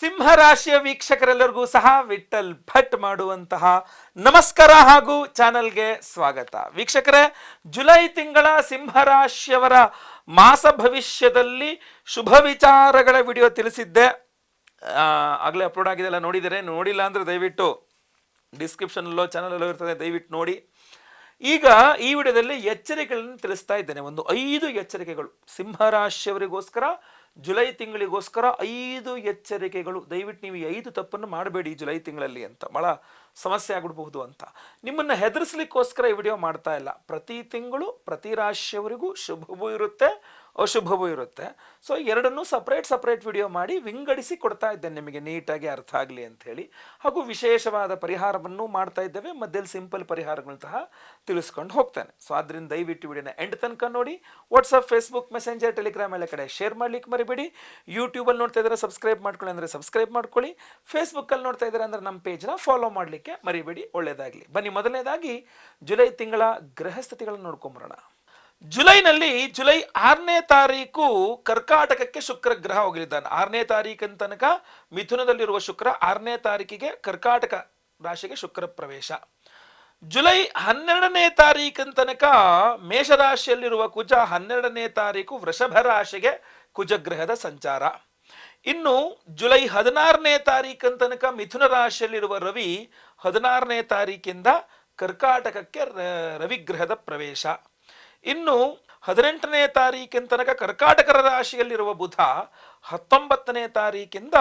ಸಿಂಹರಾಶಿಯ ವೀಕ್ಷಕರೆಲ್ಲರಿಗೂ ಸಹ ವಿಠಲ್ ಭಟ್ ಮಾಡುವಂತಹ ನಮಸ್ಕಾರ ಹಾಗೂ ಚಾನಲ್ಗೆ ಸ್ವಾಗತ. ವೀಕ್ಷಕರೇ, ಜುಲೈ ತಿಂಗಳ ಸಿಂಹರಾಶಿಯವರ ಮಾಸ ಭವಿಷ್ಯದಲ್ಲಿ ಶುಭ ವಿಚಾರಗಳ ವಿಡಿಯೋ ತಿಳಿಸಿದ್ದೆ. ಆಗಲೇ ಅಪ್ಲೋಡ್ ಆಗಿದೆಲ್ಲ ನೋಡಿದರೆ ನೋಡಿಲ್ಲ ಅಂದರೆ ದಯವಿಟ್ಟು ಡಿಸ್ಕ್ರಿಪ್ಷನಲ್ಲೋ ಚಾನಲಲ್ಲೋ ಇರ್ತದೆ, ದಯವಿಟ್ಟು ನೋಡಿ. ಈಗ ಈ ವಿಡಿಯೋದಲ್ಲಿ ಎಚ್ಚರಿಕೆಗಳನ್ನು ತಿಳಿಸ್ತಾ ಇದ್ದೇನೆ. ಒಂದು ಐದು ಎಚ್ಚರಿಕೆಗಳು. ಸಿಂಹರಾಶಿಯವರಿಗೋಸ್ಕರ ಜುಲೈ ತಿಂಗಳಿಗೋಸ್ಕರ ಐದು ಎಚ್ಚರಿಕೆಗಳು. ದಯವಿಟ್ಟು ನೀವು ಐದು ತಪ್ಪನ್ನು ಮಾಡಬೇಡಿ ಜುಲೈ ತಿಂಗಳಲ್ಲಿ ಅಂತ. ಭಾಳ ಸಮಸ್ಯೆ ಆಗ್ಬಿಡ್ಬಹುದು ಅಂತ. ನಿಮ್ಮನ್ನು ಹೆದರಿಸ್ಲಿಕ್ಕೋಸ್ಕರ ಈ ವಿಡಿಯೋ ಮಾಡ್ತಾ ಇಲ್ಲ. ಪ್ರತಿ ತಿಂಗಳು, ಪ್ರತಿ ರಾಶಿಯವರಿಗೂ ಶುಭವೂ ಇರುತ್ತೆ. ಅಶುಭವೂ ಇರುತ್ತೆ. ಸೊ ಎರಡನ್ನೂ ಸಪ್ರೇಟ್ ಸಪ್ರೇಟ್ ವಿಡಿಯೋ ಮಾಡಿ ವಿಂಗಡಿಸಿ ಕೊಡ್ತಾ ಇದ್ದೇನೆ ನಿಮಗೆ ನೀಟಾಗಿ ಅರ್ಥ ಆಗಲಿ ಅಂತ ಹೇಳಿ. ಹಾಗೂ ವಿಶೇಷವಾದ ಪರಿಹಾರವನ್ನು ಮಾಡ್ತಾ ಇದ್ದೇವೆ. ಮಧ್ಯದಲ್ಲಿ ಸಿಂಪಲ್ ಪರಿಹಾರಗಳು ಸಹ ತಿಳಿಸ್ಕೊಂಡು ಹೋಗ್ತಾನೆ. ಸೊ ಆದ್ದರಿಂದ ದಯವಿಟ್ಟು ವಿಡಿಯೋನ ಎಂಡ್ ತನಕ ನೋಡಿ. ವಾಟ್ಸಪ್ ಫೇಸ್ಬುಕ್ ಮೆಸೆಂಜರ್ ಟೆಲಿಗ್ರಾಮ್ ಎಲ್ಲ ಕಡೆ ಶೇರ್ ಮಾಡ್ಲಿಕ್ಕೆ ಮರಿಬೇಡಿ. ಯೂಟ್ಯೂಬಲ್ಲಿ ನೋಡ್ತಾ ಇದ್ದಾರೆ ಸಬ್ಸ್ಕ್ರೈಬ್ ಮಾಡ್ಕೊಳ್ಳಿ ಅಂದರೆ ಸಬ್ಸ್ಕ್ರೈಬ್ ಮಾಡ್ಕೊಳ್ಳಿ. ಫೇಸ್ಬುಕ್ಕಲ್ಲಿ ನೋಡ್ತಾ ಇದ್ದಾರೆ ಅಂದರೆ ನಮ್ಮ ಪೇಜ್ನ ಫಾಲೋ ಮಾಡಲಿಕ್ಕೆ ಮರಿಬೇಡಿ. ಒಳ್ಳೆಯದಾಗಲಿ ಬನ್ನಿ ಮೊದಲನೇದಾಗಿ ಜುಲೈ ತಿಂಗಳ ಗ್ರಹಸ್ಥಿತಿಗಳನ್ನು ನೋಡ್ಕೊಂಬರೋಣ. ಜುಲೈನಲ್ಲಿ ಜುಲೈ ಆರನೇ ತಾರೀಕು ಕರ್ಕಾಟಕಕ್ಕೆ ಶುಕ್ರ ಗ್ರಹ ಹೋಗಲಿದ್ದಾನೆ. ಆರನೇ ತಾರೀಕಿನ ತನಕ ಮಿಥುನದಲ್ಲಿರುವ ಶುಕ್ರ ಆರನೇ ತಾರೀಕಿಗೆ ಕರ್ಕಾಟಕ ರಾಶಿಗೆ ಶುಕ್ರ ಪ್ರವೇಶ. ಜುಲೈ ಹನ್ನೆರಡನೇ ತಾರೀಕಿನ ತನಕ ಮೇಷರಾಶಿಯಲ್ಲಿರುವ ಕುಜ ಹನ್ನೆರಡನೇ ತಾರೀಕು ವೃಷಭ ರಾಶಿಗೆ ಕುಜಗ್ರಹದ ಸಂಚಾರ. ಇನ್ನು ಜುಲೈ ಹದಿನಾರನೇ ತಾರೀಕಿನ ತನಕ ಮಿಥುನ ರಾಶಿಯಲ್ಲಿರುವ ರವಿ ಹದಿನಾರನೇ ತಾರೀಕಿಂದ ಕರ್ಕಾಟಕಕ್ಕೆ ರವಿಗ್ರಹದ ಪ್ರವೇಶ. ಇನ್ನು ಹದಿನೆಂಟನೇ ತಾರೀಕಿನ ತನಕ ಕರ್ಕಾಟಕ ರಾಶಿಯಲ್ಲಿರುವ ಬುಧ ಹತ್ತೊಂಬತ್ತನೇ ತಾರೀಕಿಂದ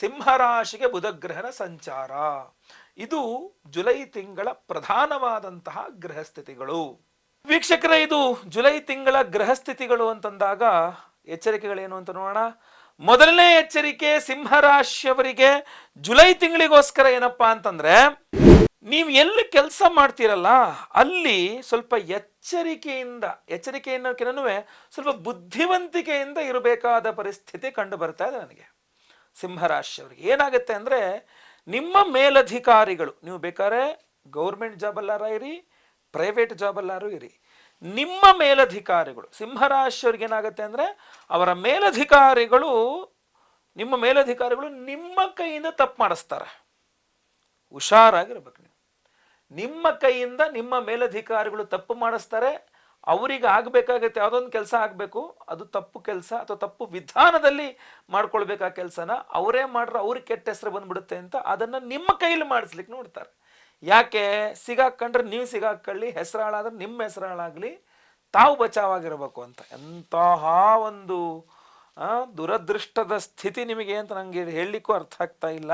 ಸಿಂಹರಾಶಿಗೆ ಬುಧಗ್ರಹನ ಸಂಚಾರ. ಇದು ಜುಲೈ ತಿಂಗಳ ಪ್ರಧಾನವಾದಂತಹ ಗ್ರಹಸ್ಥಿತಿಗಳು ವೀಕ್ಷಕರ, ಇದು ಜುಲೈ ತಿಂಗಳ ಗ್ರಹಸ್ಥಿತಿಗಳು ಅಂತಂದಾಗ ಎಚ್ಚರಿಕೆಗಳೇನು ಅಂತ ನೋಡೋಣ. ಮೊದಲನೇ ಎಚ್ಚರಿಕೆ ಸಿಂಹರಾಶಿಯವರಿಗೆ ಜುಲೈ ತಿಂಗಳಿಗೋಸ್ಕರ ಏನಪ್ಪಾ ಅಂತಂದ್ರೆ ನೀವು ಎಲ್ಲಿ ಕೆಲಸ ಮಾಡ್ತೀರಲ್ಲ, ಅಲ್ಲಿ ಸ್ವಲ್ಪ ಎಚ್ಚರಿಕೆಯಿಂದ ಎಚ್ಚರಿಕೆಯನ್ನು ಸ್ವಲ್ಪ ಬುದ್ಧಿವಂತಿಕೆಯಿಂದ ಇರಬೇಕಾದ ಪರಿಸ್ಥಿತಿ ಕಂಡು ಬರ್ತಾ ಇದೆ ನನಗೆ. ಸಿಂಹರಾಶಿಯವರಿಗೆ ಏನಾಗುತ್ತೆ ಅಂದರೆ, ನಿಮ್ಮ ಮೇಲಧಿಕಾರಿಗಳು, ನೀವು ಬೇಕಾದ್ರೆ ಗೌರ್ಮೆಂಟ್ ಜಾಬಲ್ಲಾರ ಇರಿ, ಪ್ರೈವೇಟ್ ಜಾಬಲ್ಲಾರು ಇರಿ. ನಿಮ್ಮ ಮೇಲಧಿಕಾರಿಗಳು ಸಿಂಹರಾಶಿಯವ್ರಿಗೆ ಏನಾಗುತ್ತೆ ಅಂದರೆ, ಅವರ ಮೇಲಧಿಕಾರಿಗಳು, ನಿಮ್ಮ ಮೇಲಧಿಕಾರಿಗಳು ನಿಮ್ಮ ಕೈಯಿಂದ ತಪ್ಪು ಮಾಡಿಸ್ತಾರೆ. ಹುಷಾರಾಗಿರ್ಬೇಕು ನಿಮ್ಮ ಕೈಯಿಂದ ನಿಮ್ಮ ಮೇಲಧಿಕಾರಿಗಳು ತಪ್ಪು ಮಾಡಿಸ್ತಾರೆ, ಅವರಿಗೆ ಆಗಬೇಕಾಗತ್ತೆ, ಯಾವುದೊಂದು ಕೆಲಸ ಆಗಬೇಕು, ಅದು ತಪ್ಪು ಕೆಲಸ ಅಥವಾ ತಪ್ಪು ವಿಧಾನದಲ್ಲಿ ಮಾಡ್ಕೊಳ್ಬೇಕು ಕೆಲಸನ. ಅವರೇ ಮಾಡ್ರೆ ಅವ್ರಿಗೆ ಕೆಟ್ಟ ಹೆಸರು ಬಂದ್ಬಿಡುತ್ತೆ ಅಂತ ಅದನ್ನು ನಿಮ್ಮ ಕೈಯಲ್ಲಿ ಮಾಡಿಸ್ಲಿಕ್ಕೆ ನೋಡ್ತಾರೆ. ಯಾಕೆ? ಸಿಗಾಕೊಂಡ್ರೆ ನೀವು ಸಿಗಾಕೊಳ್ಳಿ ಹೆಸರು ಹಾಳಾದ್ರೆ ನಿಮ್ಮ ಹೆಸರು ಹಾಳಾಗಲಿ ತಾವು ಬಚಾವಾಗಿರಬೇಕು ಅಂತ. ಎಂತಹ ಒಂದು ದುರದೃಷ್ಟದ ಸ್ಥಿತಿ ನಿಮಗೆ ಅಂತ ನನಗೆ ಹೇಳಲಿಕ್ಕೂ ಅರ್ಥ ಆಗ್ತಾ ಇಲ್ಲ.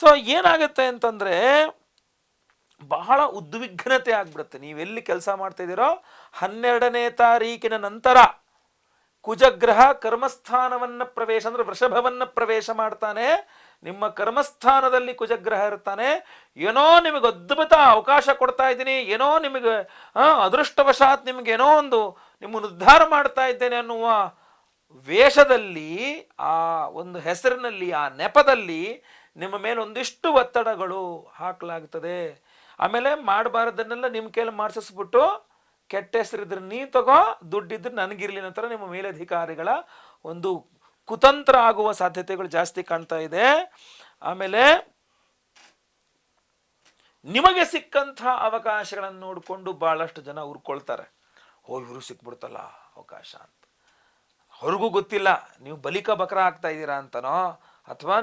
ಸೊ ಏನಾಗುತ್ತೆ ಅಂತಂದರೆ ಬಹಳ ಉದ್ವಿಗ್ನತೆ ಆಗ್ಬಿಡುತ್ತೆ. ನೀವೆಲ್ಲಿ ಕೆಲಸ ಮಾಡ್ತಾ ಇದ್ದೀರೋ ಹನ್ನೆರಡನೇ ತಾರೀಕಿನ ನಂತರ ಕುಜಗ್ರಹ ಕರ್ಮಸ್ಥಾನವನ್ನ ಪ್ರವೇಶ ಅಂದ್ರೆ ವೃಷಭವನ್ನ ಪ್ರವೇಶ ಮಾಡ್ತಾನೆ. ನಿಮ್ಮ ಕರ್ಮಸ್ಥಾನದಲ್ಲಿ ಕುಜಗ್ರಹ ಇರ್ತಾನೆ. ಏನೋ ನಿಮಗೆ ಅದ್ಭುತ ಅವಕಾಶ ಕೊಡ್ತಾ ಇದ್ದೀನಿ. ಏನೋ ನಿಮಗೆ ಅದೃಷ್ಟವಶಾತ್ ನಿಮಗೆ ಏನೋ ಒಂದು ನಿಮ್ಮನ್ನು ಉದ್ಧಾರ ಮಾಡ್ತಾ ಇದ್ದೇನೆ ಅನ್ನುವ ವೇಷದಲ್ಲಿ, ಆ ಒಂದು ಹೆಸರಿನಲ್ಲಿ, ಆ ನೆಪದಲ್ಲಿ ನಿಮ್ಮ ಮೇಲೆ ಒಂದಿಷ್ಟು ಒತ್ತಡಗಳು ಹಾಕಲಾಗ್ತದೆ. ಆಮೇಲೆ ಮಾಡಬಾರ್ದನ್ನೆಲ್ಲ ನಿಮ್ಮ ಕೈಲಿ ಮಾಡಿಸಿಸ್ಬಿಟ್ಟು ಕೆಟ್ಟ ಹೆಸರಿದ್ರೆ ನೀ ತಗೋ ದುಡ್ಡಿದ್ರೆ ನನಗಿರ್ಲಿ ನಂತರ ನಿಮ್ಮ ಮೇಲಧಿಕಾರಿಗಳ ಒಂದು ಕುತಂತ್ರ ಆಗುವ ಸಾಧ್ಯತೆಗಳು ಜಾಸ್ತಿ ಕಾಣ್ತಾ ಇದೆ. ಆಮೇಲೆ ನಿಮಗೆ ಸಿಕ್ಕಂಥ ಅವಕಾಶಗಳನ್ನು ನೋಡಿಕೊಂಡು ಬಹಳಷ್ಟು ಜನ ಉರ್ಕೊಳ್ತಾರೆ ಓ ಇವರು ಸಿಕ್ಬಿಡ್ತಲ್ಲ ಅವಕಾಶ ಅಂತ. ಅವ್ರಿಗೂ ಗೊತ್ತಿಲ್ಲ, ನೀವು ಬಲಿಕ ಬಕರ ಆಗ್ತಾ ಇದ್ದೀರಾ ಅಂತನೋ? ಅಥವಾ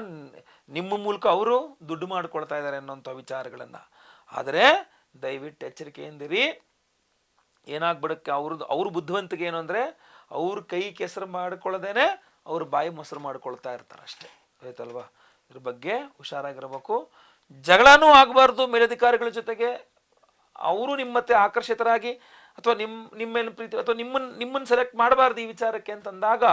ನಿಮ್ಮ ಮೂಲಕ ಅವರು ದುಡ್ಡು ಮಾಡ್ಕೊಳ್ತಾ ಇದ್ದಾರೆ ಅನ್ನೋಂಥ ವಿಚಾರಗಳನ್ನು. ಆದರೆ ದಯವಿಟ್ಟು ಎಚ್ಚರಿಕೆಯಿಂದಿರಿ. ಏನಾಗ್ಬಿಡಕ್ಕೆ ಅವ್ರದ್ದು, ಅವ್ರ ಬುದ್ಧಿವಂತಿಕೆ ಏನು ಅಂದರೆ ಅವ್ರ ಕೈ ಕೆಸರು ಮಾಡ್ಕೊಳ್ಳೋದೇನೆ ಅವ್ರ ಬಾಯಿ ಮೊಸರು ಮಾಡ್ಕೊಳ್ತಾ ಇರ್ತಾರೆ ಅಷ್ಟೇ. ಆಯ್ತಲ್ವಾ? ಇದ್ರ ಬಗ್ಗೆ ಹುಷಾರಾಗಿರ್ಬೇಕು. ಜಗಳನೂ ಆಗಬಾರ್ದು ಮೇಲಧಿಕಾರಿಗಳ ಜೊತೆಗೆ. ಅವರು ನಿಮ್ಮತ್ತೆ ಆಕರ್ಷಿತರಾಗಿ ಅಥವಾ ನಿಮ್ಮ ನಿಮ್ಮ ಮೇಲೆ ಪ್ರೀತಿ, ಅಥವಾ ನಿಮ್ಮನ್ನು ನಿಮ್ಮನ್ನು ಸೆಲೆಕ್ಟ್ ಮಾಡಬಾರ್ದು ಈ ವಿಚಾರಕ್ಕೆ ಅಂತಂದಾಗ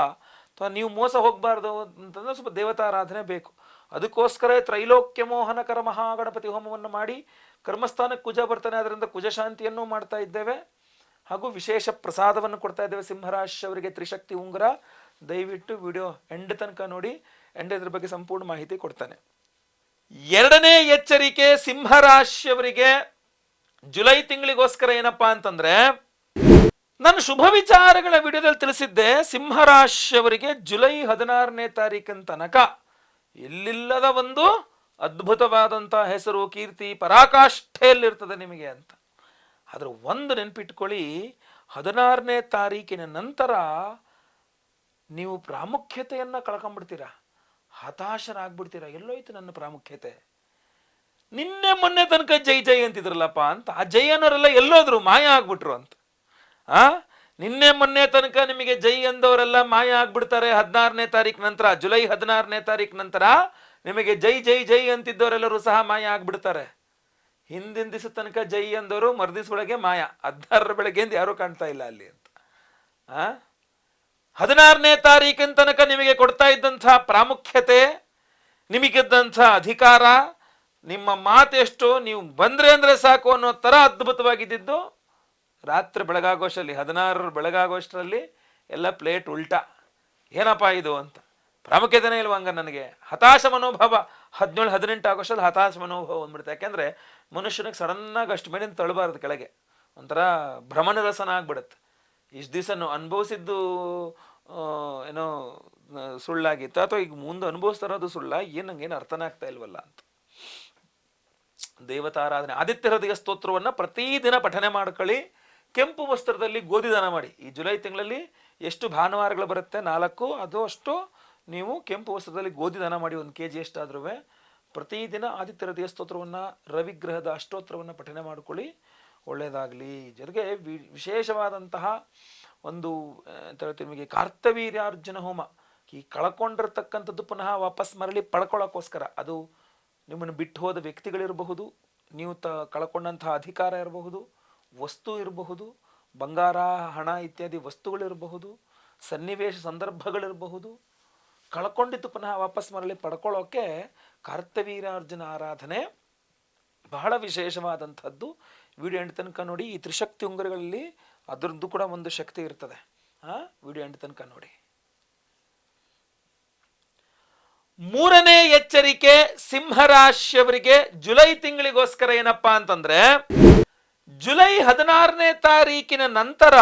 ಅಥವಾ ನೀವು ಮೋಸ ಹೋಗಬಾರ್ದು ಅಂತಂದ್ರೆ ಸ್ವಲ್ಪ ದೇವತಾರಾಧನೆ ಬೇಕು. ಅದಕ್ಕೋಸ್ಕರ ತ್ರೈಲೋಕ್ಯ ಮೋಹನಕರ ಮಹಾಗಣಪತಿ ಹೋಮವನ್ನು ಮಾಡಿ ಕರ್ಮಸ್ಥಾನಕ್ಕೆ ಕುಜ ಬರ್ತಾನೆ. ಅದರಿಂದ ಕುಜ ಶಾಂತಿಯನ್ನು ಮಾಡ್ತಾ ಇದ್ದೇವೆ. ಹಾಗೂ ವಿಶೇಷ ಪ್ರಸಾದವನ್ನು ಕೊಡ್ತಾ ಇದ್ದೇವೆ. ಸಿಂಹರಾಶಿ ಅವರಿಗೆ ತ್ರಿಶಕ್ತಿ ಉಂಗುರ. ದಯವಿಟ್ಟು ವಿಡಿಯೋ ಎಂಡ್ ತನಕ ನೋಡಿ. ಎಂಡ್ ಇದ್ರ ಬಗ್ಗೆ ಸಂಪೂರ್ಣ ಮಾಹಿತಿ ಕೊಡ್ತಾನೆ. ಎರಡನೇ ಎಚ್ಚರಿಕೆ ಸಿಂಹರಾಶಿಯವರಿಗೆ. ಜುಲೈ ತಿಂಗಳಿಗೋಸ್ಕರ ಏನಪ್ಪಾ ಅಂತಂದ್ರೆ ನಾನು ಶುಭ ವಿಚಾರಗಳ ವಿಡಿಯೋದಲ್ಲಿ ತಿಳಿಸಿದ್ದೆ, ಸಿಂಹರಾಶಿಯವರಿಗೆ ಜುಲೈ ಹದಿನಾರನೇ ತಾರೀಕಿನ ತನಕ ಎಲ್ಲಿಲ್ಲದ ಒಂದು ಅದ್ಭುತವಾದಂಥ ಹೆಸರು, ಕೀರ್ತಿ, ಪರಾಕಾಷ್ಠೆಯಲ್ಲಿರ್ತದೆ ನಿಮಗೆ ಅಂತ. ಆದ್ರೆ ಒಂದು ನೆನ್ಪಿಟ್ಕೊಳ್ಳಿ, ಹದಿನಾರನೇ ತಾರೀಕಿನ ನಂತರ ನೀವು ಪ್ರಾಮುಖ್ಯತೆಯನ್ನ ಕಳ್ಕೊಂಡ್ಬಿಡ್ತೀರಾ ಹತಾಶರಾಗ್ಬಿಡ್ತೀರಾ? ಎಲ್ಲೋಯ್ತು ನನ್ನ ಪ್ರಾಮುಖ್ಯತೆ. ನಿನ್ನೆ ಮೊನ್ನೆ ತನಕ ಜೈ ಜೈ ಅಂತಿದ್ರಲ್ಲಪ್ಪ ಅಂತ, ಆ ಜೈ ಅನ್ನೋರೆಲ್ಲ ಎಲ್ಲೋದ್ರು, ಮಾಯ ಆಗ್ಬಿಟ್ರು ಅಂತ. ಆ? ನಿನ್ನೆ ಮೊನ್ನೆ ತನಕ ನಿಮಗೆ ಜೈ ಎಂದವರೆಲ್ಲ ಮಾಯ ಆಗ್ಬಿಡ್ತಾರೆ ಹದಿನಾರನೇ ತಾರೀಕು ನಂತರ, ಜುಲೈ ಹದಿನಾರನೇ ತಾರೀಕು ನಂತರ ನಿಮಗೆ ಜೈ ಜೈ ಜೈ ಅಂತಿದ್ದವರೆಲ್ಲರೂ ಸಹ ಮಾಯ ಆಗ್ಬಿಡ್ತಾರೆ. ಹಿಂದಿನ ದಿವಸ ತನಕ ಜೈ ಅಂದವರು ಮರ್ದಿವ್ಸ ಒಳಗೆ ಮಾಯ, ಹದಿನಾರರ ಎಂದು ಯಾರೂ ಕಾಣ್ತಾ ಇಲ್ಲ ಅಲ್ಲಿ ಅಂತ. ಆ? ಹದಿನಾರನೇ ತಾರೀಕಿನ ತನಕ ನಿಮಗೆ ಕೊಡ್ತಾ ಇದ್ದಂಥ ಪ್ರಾಮುಖ್ಯತೆ, ನಿಮಗಿದ್ದಂಥ ಅಧಿಕಾರ, ನಿಮ್ಮ ಮಾತೆಷ್ಟು ನೀವು ಬಂದ್ರೆ ಅಂದ್ರೆ ಸಾಕು ಅನ್ನೋ ಥರ ಅದ್ಭುತವಾಗಿದ್ದಿದ್ದು ರಾತ್ರಿ ಬೆಳಗಾಗೋಷ್ಟರಲ್ಲಿ ಹದಿನಾರರ ಬೆಳಗಾಗೋಷ್ಟರಲ್ಲಿ ಎಲ್ಲ ಪ್ಲೇಟ್ ಉಲ್ಟಾ. ಏನಪ್ಪ ಇದು ಅಂತ. ಪ್ರಾಮುಖ್ಯತೆನೇ ಇಲ್ವ ಹಂಗ ನನಗೆ? ಹತಾಶ ಮನೋಭಾವ. ಹದಿನೇಳು, ಹದಿನೆಂಟು ಆಗೋಷ್ಟಲ್ಲಿ ಹತಾಶ ಮನೋಭಾವ ಬಂದ್ಬಿಡುತ್ತೆ. ಯಾಕೆಂದ್ರೆ ಮನುಷ್ಯನಿಗೆ ಸಡನ್ನಾಗಿ ಅಷ್ಟು ಮೇಲಿಂದ ತಳ್ಳಬಾರ್ದು ಕೆಳಗೆ. ಒಂಥರ ಭ್ರಮಣ ಆಗ್ಬಿಡುತ್ತೆ. ಇಷ್ಟು ದಿವಸ ಅನುಭವಿಸಿದ್ದು ಏನೋ ಸುಳ್ಳಾಗಿತ್ತು. ಅಥವಾ ಈಗ ಮುಂದೆ ಅನುಭವಿಸ್ತಾ ಇರೋದು ಸುಳ್ಳ, ಏನು ನಂಗೇನು ಅರ್ಥನೇ ಆಗ್ತಾ ಇಲ್ವಲ್ಲ ಅಂತ. ದೇವತಾರಾಧನೆ, ಆದಿತ್ಯ ಹೃದಯ ಸ್ತೋತ್ರವನ್ನು ಪ್ರತಿದಿನ ಪಠನೆ ಮಾಡ್ಕೊಳ್ಳಿ. ಕೆಂಪು ವಸ್ತ್ರದಲ್ಲಿ ಗೋಧಿ ದಾನ ಮಾಡಿ. ಈ ಜುಲೈ ತಿಂಗಳಲ್ಲಿ ಎಷ್ಟು ಭಾನುವಾರಗಳು ಬರುತ್ತೆ? ನಾಲ್ಕು, ಅದು ಅಷ್ಟು ನೀವು ಕೆಂಪು ವಸ್ತ್ರದಲ್ಲಿ ಗೋಧಿ ದಾನ ಮಾಡಿ ಒಂದು ಕೆ ಜಿ ಎಷ್ಟಾದ್ರೂ ಪ್ರತಿದಿನ ಆದಿತ್ಯರ ದೇವಸ್ತೋತ್ರವನ್ನು ಸ್ತೋತ್ರವನ್ನ, ರವಿಗ್ರಹದ ಅಷ್ಟೋತ್ರವನ್ನು ಪಠನೆ ಮಾಡಿಕೊಳ್ಳಿ. ಒಳ್ಳೆಯದಾಗಲಿ. ಜೊತೆಗೆ ವಿ- ವಿಶೇಷವಾದಂತಹ ಒಂದು ನಿಮಗೆ ಕಾರ್ತವೀರ್ಯಾರ್ಜುನ ಹೋಮ. ಈ ಕಳ್ಕೊಂಡಿರ್ತಕ್ಕಂಥದ್ದು ಪುನಃ ವಾಪಸ್ ಮರಳಿ ಪಡ್ಕೊಳ್ಳೋಕ್ಕೋಸ್ಕರ. ಅದು ನಿಮ್ಮನ್ನು ಬಿಟ್ಟು ಹೋದ ವ್ಯಕ್ತಿಗಳಿರಬಹುದು. ನೀವು ತ, ಕಳ್ಕೊಂಡಂತಹ ಅಧಿಕಾರ ಇರಬಹುದು. ವಸ್ತು ಇರಬಹುದು, ಬಂಗಾರ, ಹಣ ಇತ್ಯಾದಿ ವಸ್ತುಗಳಿರಬಹುದು, ಸನ್ನಿವೇಶ ಸಂದರ್ಭಗಳಿರಬಹುದು. ಕಳ್ಕೊಂಡಿದ್ದು ಪುನಃ ವಾಪಸ್ ಮರಳಿ ಪಡ್ಕೊಳ್ಳೋಕೆ ಕಾರ್ತವೀರಾರ್ಜುನ ಆರಾಧನೆ ಬಹಳ ವಿಶೇಷವಾದಂಥದ್ದು. ವಿಡಿಯೋ ಎಂಡ್ ತನಕ ನೋಡಿ, ಈ ತ್ರಿಶಕ್ತಿ ಉಂಗುರಗಳಲ್ಲಿ ಅದರದ್ದು ಕೂಡ ಒಂದು ಶಕ್ತಿ ಇರ್ತದೆ. ಆ, ವಿಡಿಯೋ ಎಂಡ್ ತನಕ ನೋಡಿ. ಮೂರನೇ ಎಚ್ಚರಿಕೆ, ಸಿಂಹರಾಶಿಯವರಿಗೆ ಜುಲೈ ತಿಂಗಳಿಗೋಸ್ಕರ ಏನಪ್ಪಾ ಅಂತಂದ್ರೆ ಜುಲೈ ಹದಿನಾರನೇ ತಾರೀಕಿನ ನಂತರ